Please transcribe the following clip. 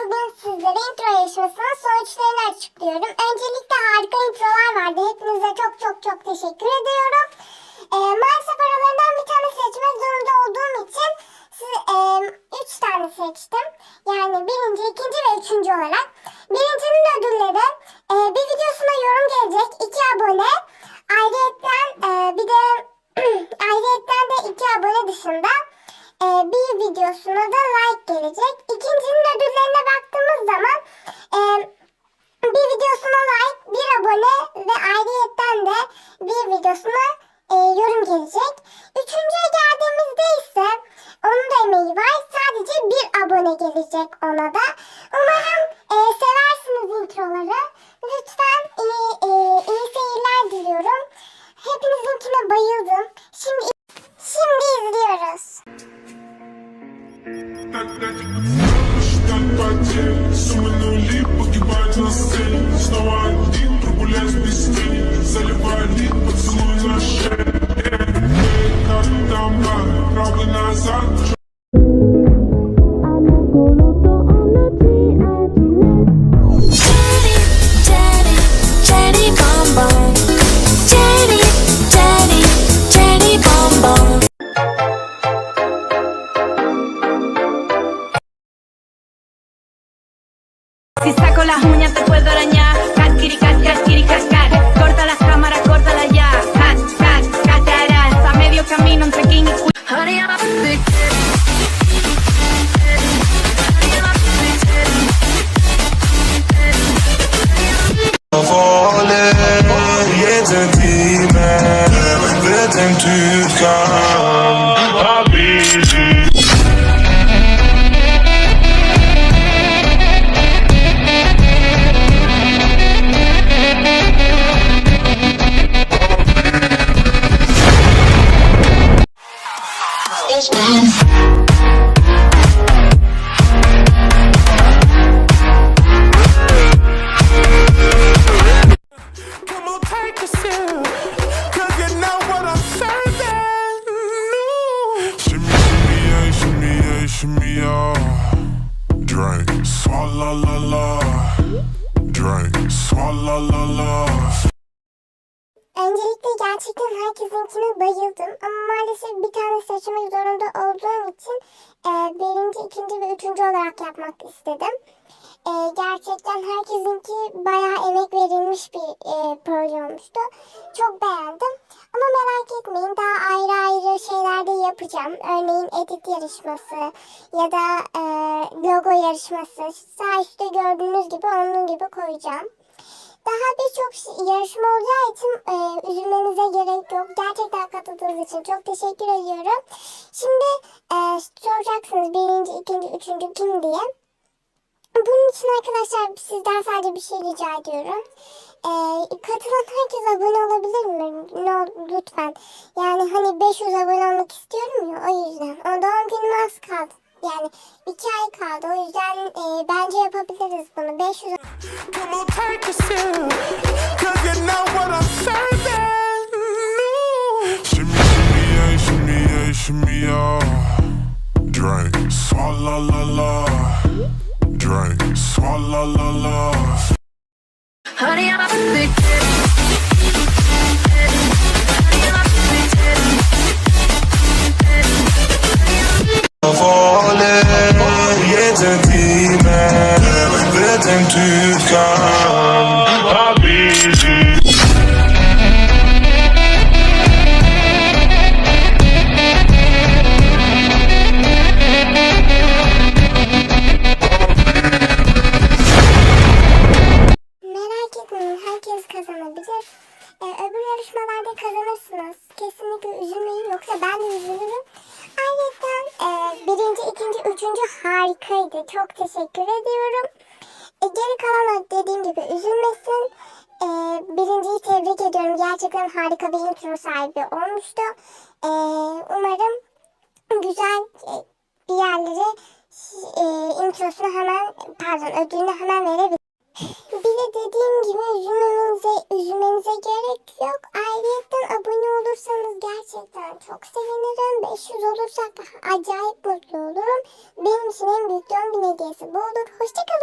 bugün sizlere intro yarışmasının sonuçlarını açıklıyorum. Öncelikle harika introlar vardı. Hepinize çok çok çok teşekkür ediyorum. Ee, maalesef aralarından bir tane seçmek zorunda olduğum için siz, e, üç tane seçtim. Yani birinci, ikinci ve üçüncü olarak. Birincinin ödülleri e, bir videosuna yorum gelecek. iki abone. Ayrıyetten e, bir de ayrıyetten de iki abone dışında e, bir videosuna da like gelecek. abone ve ayrıyetten de bir videosuna e, yorum gelecek. Üçüncüye geldiğimizde ise onun da emeği var. Sadece bir abone gelecek ona da. Umarım e, seversiniz introları. Lütfen iyi, e, iyi seyirler diliyorum. Hepinizinkine bayıldım. Şimdi şimdi izliyoruz. Суманули, погибать на сцене Снова один, прогуляюсь без тени Заливаю лик, поцелуй на шее Эй, Как там правда назад zaten tükan swalla la la. Drink, swalla la la. Öncelikle gerçekten herkesinkine bayıldım ama maalesef bir tane seçmek zorunda olduğum için e, birinci, ikinci ve üçüncü olarak yapmak istedim. E, gerçekten herkesinki bayağı emek verilmiş bir e, proje olmuştu. Çok beğendim. Ama merak etmeyin daha ayrı ayrı şeyler de yapacağım. Örneğin edit yarışması ya da e, logo yarışması. Sağ üstte gördüğünüz gibi onun gibi koyacağım. Daha birçok şey- yarışma olacağı için e, üzülmenize gerek yok. Gerçekten katıldığınız için çok teşekkür ediyorum. Şimdi e, soracaksınız birinci, ikinci, üçüncü kim diye. Bunun için arkadaşlar sizden sadece bir şey rica ediyorum. E, katılan herkes abone olabilir mi? No, lütfen. Yani hani 500 abone olmak istiyorum ya o yüzden. O doğum günüm az kaldı. Yani iki ay kaldı. O yüzden e, bence yapabiliriz bunu. 500 Come on, take a sip, cause you know what I'm serving. Shimmy, shimmy, yeah, shimmy, yeah, shimmy, yeah. Drink, swalla la la. Drink, swalla la la. Honey, I'm a big üzülmeyin yoksa ben de üzülürüm. Ayrıca e, birinci, ikinci, üçüncü harikaydı. Çok teşekkür ediyorum. E, geri kalan dediğim gibi üzülmesin. E, birinciyi tebrik ediyorum. Gerçekten harika bir intro sahibi olmuştu. E, umarım güzel e, bir yerlere e, introsunu hemen pardon ödülünü hemen verebilir. Bir de dediğim gibi üzülmenize, üzülmenize gerek yok. Ayrıca çok sevinirim. 500 olursak acayip mutlu olurum. Benim için en büyük doğum günü hediyesi bu olur. Hoşçakalın.